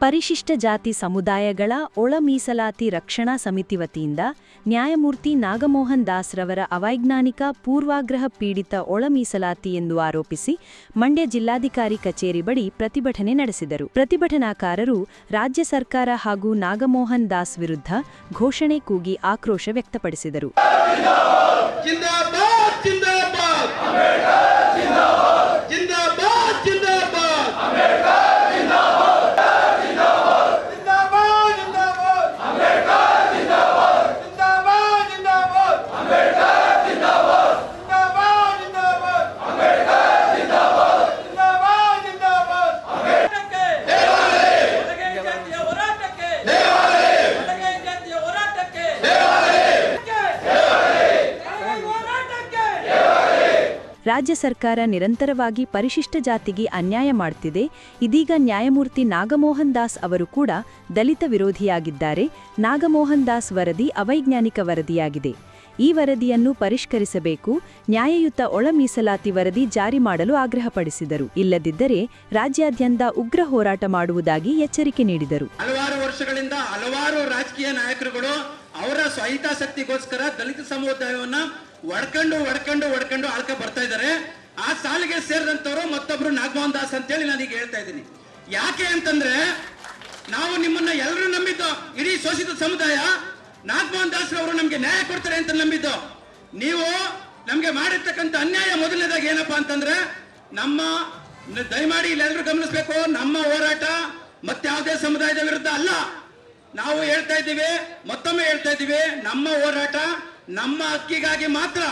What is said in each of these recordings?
ಪರಿಶಿಷ್ಟ ಜಾತಿ ಸಮುದಾಯಗಳ ಒಳ ಮೀಸಲಾತಿ ರಕ್ಷಣಾ ಸಮಿತಿ ವತಿಯಿಂದ ನ್ಯಾಯಮೂರ್ತಿ ನಾಗಮೋಹನ್ ದಾಸ್ ರವರ ಅವೈಜ್ಞಾನಿಕ ಪೂರ್ವಾಗ್ರಹ ಪೀಡಿತ ಒಳ ಮೀಸಲಾತಿ ಎಂದು ಆರೋಪಿಸಿ ಮಂಡ್ಯ ಜಿಲ್ಲಾಧಿಕಾರಿ ಕಚೇರಿ ಬಳಿ ಪ್ರತಿಭಟನೆ ನಡೆಸಿದರು. ಪ್ರತಿಭಟನಾಕಾರರು ರಾಜ್ಯ ಸರ್ಕಾರ ಹಾಗೂ ನಾಗಮೋಹನ್ ದಾಸ್ ವಿರುದ್ಧ ಘೋಷಣೆ ಕೂಗಿ ಆಕ್ರೋಶ ವ್ಯಕ್ತಪಡಿಸಿದರು. ರಾಜ್ಯ ಸರ್ಕಾರ ನಿರಂತರವಾಗಿ ಪರಿಶಿಷ್ಟ ಜಾತಿಗೆ ಅನ್ಯಾಯ ಮಾಡ್ತಿದೆ. ಇದೀಗ ನ್ಯಾಯಮೂರ್ತಿ ನಾಗಮೋಹನ್ ದಾಸ್ ಅವರು ಕೂಡ ದಲಿತ ವಿರೋಧಿಯಾಗಿದ್ದಾರೆ. ನಾಗಮೋಹನ್ ದಾಸ್ ವರದಿ ಅವೈಜ್ಞಾನಿಕ ವರದಿಯಾಗಿದೆ. ಈ ವರದಿಯನ್ನು ಪರಿಷ್ಕರಿಸಬೇಕು. ನ್ಯಾಯಯುತ ಒಳ ಮೀಸಲಾತಿ ವರದಿ ಜಾರಿ ಮಾಡಲು ಆಗ್ರಹಪಡಿಸಿದರು. ಇಲ್ಲದಿದ್ದರೆ ರಾಜ್ಯಾದ್ಯಂತ ಉಗ್ರ ಹೋರಾಟ ಮಾಡುವುದಾಗಿ ಎಚ್ಚರಿಕೆ ನೀಡಿದರು. ಹಲವಾರು ವರ್ಷಗಳಿಂದ ಹಲವಾರು ರಾಜಕೀಯ ನಾಯಕರುಗಳು ಅವರ ಸ್ವಹಿತಾಸಕ್ತಿಗೋಸ್ಕರ ದಲಿತ ಸಮುದಾಯವನ್ನ ಒಡ್ಕೊಂಡು ಒಡ್ಕೊಂಡು ಒಡ್ಕೊಂಡು ಆಳ್ಕ ಬರ್ತಾ ಇದ್ದಾರೆ. ಆ ಸಾಲಿಗೆ ಸೇರಿದಂತವರು ಮತ್ತೊಬ್ರು ನಾಗಮೋಹನ್ ದಾಸ್ ಅಂತೇಳಿ ನಾನೀಗ ಹೇಳ್ತಾ ಇದ್ದೀನಿ. ಯಾಕೆ ಅಂತಂದ್ರೆ ನಾವು ನಿಮ್ಮನ್ನ ಎಲ್ಲರೂ ನಂಬಿದ್ದು ಇಡೀ ಶೋಷಿತ ಸಮುದಾಯ ನಾಗಮೋಹನ್ ದಾಸ್ ಅವರು ನಮ್ಗೆ ನ್ಯಾಯ ಕೊಡ್ತಾರೆ ಅಂತ ನಂಬಿದ್ದು. ನೀವು ನಮ್ಗೆ ಮಾಡಿರ್ತಕ್ಕಂಥ ಅನ್ಯಾಯ ಮೊದಲನೇದಾಗಿ ಏನಪ್ಪಾ ಅಂತಂದ್ರೆ, ನಮ್ಮ ದಯಮಾಡಿ ಇಲ್ಲೆಲ್ಲರೂ ಗಮನಿಸಬೇಕು, ನಮ್ಮ ಹೋರಾಟ ಮತ್ತಾವುದೇ ಸಮುದಾಯದ ವಿರುದ್ಧ ಅಲ್ಲ. ನಾವು ಹೇಳ್ತಾ ಇದ್ದೀವಿ, ಮತ್ತೊಮ್ಮೆ ಹೇಳ್ತಾ ಇದ್ದೀವಿ, ನಮ್ಮ ಹೋರಾಟ ನಮ್ಮ ಹಕ್ಕಿಗಾಗಿ ಮಾತ್ರ.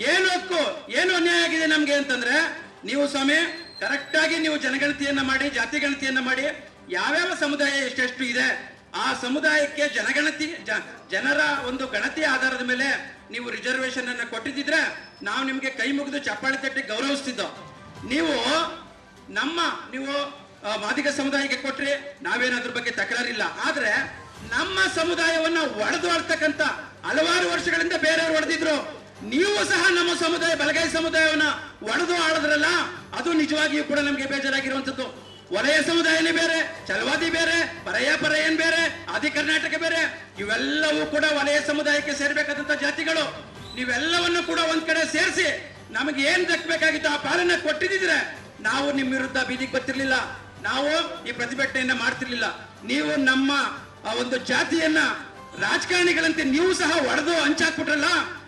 ಏನು ಹಕ್ಕು, ಏನು ಅನ್ಯಾಯ ಆಗಿದೆ ನಮ್ಗೆ ಅಂತಂದ್ರೆ, ನೀವು ಸ್ವಾಮಿ ಕರೆಕ್ಟ್ ಆಗಿ ನೀವು ಜನಗಣತಿಯನ್ನ ಮಾಡಿ, ಜಾತಿ ಗಣತಿಯನ್ನ ಮಾಡಿ, ಯಾವ್ಯಾವ ಸಮುದಾಯ ಎಷ್ಟೆಷ್ಟು ಇದೆ ಆ ಸಮುದಾಯಕ್ಕೆ ಜನಗಣತಿ ಜನರ ಒಂದು ಗಣತಿ ಆಧಾರದ ಮೇಲೆ ನೀವು ರಿಸರ್ವೇಶನ್ ಅನ್ನು ಕೊಟ್ಟಿದ್ರೆ ನಾವು ನಿಮಗೆ ಕೈ ಮುಗಿದು ಚಪ್ಪಾಳಿ ತಟ್ಟಿ ಗೌರವಿಸ್ತಿದ್ದೋ. ನೀವು ನಮ್ಮ, ನೀವು ಮಾದಿಗ ಸಮುದಾಯಕ್ಕೆ ಕೊಟ್ರಿ ನಾವೇನು ಅದ್ರ ಬಗ್ಗೆ ತಕರಾರಿಲ್ಲ. ಆದ್ರೆ ನಮ್ಮ ಸಮುದಾಯವನ್ನ ಒಡೆದು ಆಡ್ತಕ್ಕಂತ ಹಲವಾರು ವರ್ಷಗಳಿಂದ ಬೇರೆಯವರು ಹೊಡೆದಿದ್ರು ನೀವು ಸಹ ನಮ್ಮ ಸಮುದಾಯ, ಬಲಗೈ ಸಮುದಾಯವನ್ನ ಒಡೆದು ಆಡದ್ರಲ್ಲ, ಅದು ನಿಜವಾಗಿಯೂ ಕೂಡ ನಮ್ಗೆ ಬೇಜಾರಾಗಿರುವಂತದ್ದು. ವಲಯ ಸಮುದಾಯನೇ ಬೇರೆ ಚಲವಾದಿ ಬೇರೆ, ಪರಯ ಪರಯನ್ ಬೇರೆ, ಆದಿ ಕರ್ನಾಟಕ ಬೇರೆ, ಇವೆಲ್ಲವೂ ಕೂಡ ವಲಯ ಸಮುದಾಯಕ್ಕೆ ಸೇರ್ಬೇಕಾದಂತ ಜಾತಿಗಳು. ನೀವೆಲ್ಲವನ್ನು ಕೂಡ ಒಂದ್ ಕಡೆ ಸೇರಿಸಿ ನಮಗೆ ಏನ್ ದಕ್ಕಬೇಕಾಗಿತ್ತು ಆ ಪಾಲನ್ನ ಕೊಟ್ಟಿದ್ರೆ ನಾವು ನಿಮ್ಮ ವಿರುದ್ಧ ಬೀದಿಗೆ ಬರ್ತಿರ್ಲಿಲ್ಲ. ನಾವು ಈ ಪ್ರತಿಭಟನೆಯನ್ನ ಮಾಡ್ತಿರ್ಲಿಲ್ಲ. ನೀವು ನಮ್ಮ, ಆ, ಒಂದು ಜಾತಿಯನ್ನ ರಾಜಕಾರಣಿಗಳಂತೆ ನೀವು ಸಹ ಒಡೆದು ಹಂಚಾಕ್ಬಿಟ್ರಲ್ಲ,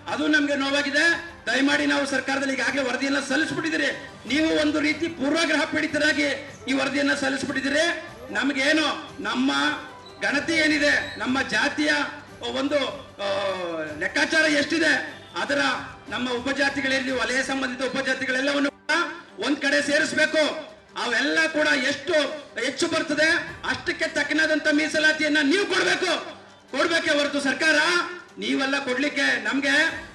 ಅದು ನಮ್ಗೆ ನೋವಾಗಿದೆ. ದಯಮಾಡಿ ನಾವು ಸರ್ಕಾರದಲ್ಲಿ ಈಗಾಗಲೇ ವರದಿಯನ್ನ ಸಲ್ಲಿಸ್ಬಿಟ್ಟಿದ್ದೀರಿ. ನೀವು ಒಂದು ರೀತಿ ಪೂರ್ವಗ್ರಹ ಪೀಡಿತರಾಗಿ ಈ ವರದಿಯನ್ನ ಸಲ್ಲಿಸ್ಬಿಟ್ಟಿದ್ದೀರಿ. ನಮಗೇನು, ನಮ್ಮ ಗಣತಿ ಏನಿದೆ, ನಮ್ಮ ಜಾತಿಯ ಒಂದು ಲೆಕ್ಕಾಚಾರ ಎಷ್ಟಿದೆ, ಅದರ ನಮ್ಮ ಉಪಜಾತಿಗಳಲ್ಲಿ, ವಲಯ ಸಂಬಂಧಿತ ಉಪಜಾತಿಗಳೆಲ್ಲವನ್ನು ಒಂದ್ ಕಡೆ ಸೇರಿಸಬೇಕು. ಅವೆಲ್ಲ ಕೂಡ ಎಷ್ಟು ಹೆಚ್ಚು ಬರ್ತದೆ, ಅಷ್ಟಕ್ಕೆ ತಕ್ಕನಾದಂತ ಮೀಸಲಾತಿಯನ್ನ ನೀವು ಕೊಡ್ಬೇಕು. ಕೊಡ್ಬೇಕೆ ಹೊರತು ಸರ್ಕಾರ. ನೀವೆಲ್ಲ ಕೊಡ್ಲಿಕ್ಕೆ ನಮ್ಗೆ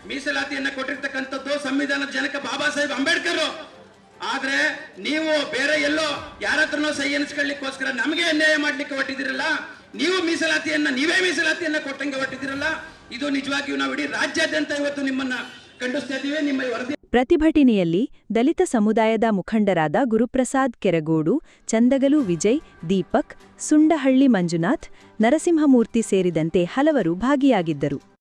ಮೀಸಲಾತಿಯನ್ನ ಕೊಟ್ಟಿರ್ತಕ್ಕಂಥದ್ದು ಸಂವಿಧಾನದ ಜನಕ ಬಾಬಾ ಸಾಹೇಬ್ ಅಂಬೇಡ್ಕರ್. ಆದ್ರೆ ನೀವು ಬೇರೆ ಎಲ್ಲೋ ಯಾರ ಹತ್ರನೋ ಸಹಿ ಎನಿಸ್ಕೊಳ್ಳಿಕ್ಕೋಸ್ಕರ ನಮಗೆ ಅನ್ಯಾಯ ಮಾಡ್ಲಿಕ್ಕೆ ಹೊಟ್ಟಿದಿರಲ್ಲ ನೀವು ಮೀಸಲಾತಿಯನ್ನ, ನೀವೇ ಮೀಸಲಾತಿಯನ್ನ ಕೊಟ್ಟಂಗೆ ಹೊಟ್ಟಿದಿರಲ್ಲ ಇದು ನಿಜವಾಗಿಯೂ ನಾವು ಇಡೀ ರಾಜ್ಯಾದ್ಯಂತ ಇವತ್ತು ನಿಮ್ಮನ್ನ ಖಂಡಿಸ್ತಾ ಇದ್ದೀವಿ, ನಿಮ್ಮ ವರದಿ ಪ್ರತಿಭಟನೆಯಲ್ಲಿ ದಲಿತ ಸಮುದಾಯದ ಮುಖಂಡರಾದ ಗುರುಪ್ರಸಾದ್ ಕೆರಗೋಡು, ಚಂದಗಲು ವಿಜಯ್, ದೀಪಕ್, ಸುಂಡಹಳ್ಳಿ ಮಂಜುನಾಥ್, ನರಸಿಂಹಮೂರ್ತಿ ಸೇರಿದಂತೆ ಹಲವರು ಭಾಗಿಯಾಗಿದ್ದರು.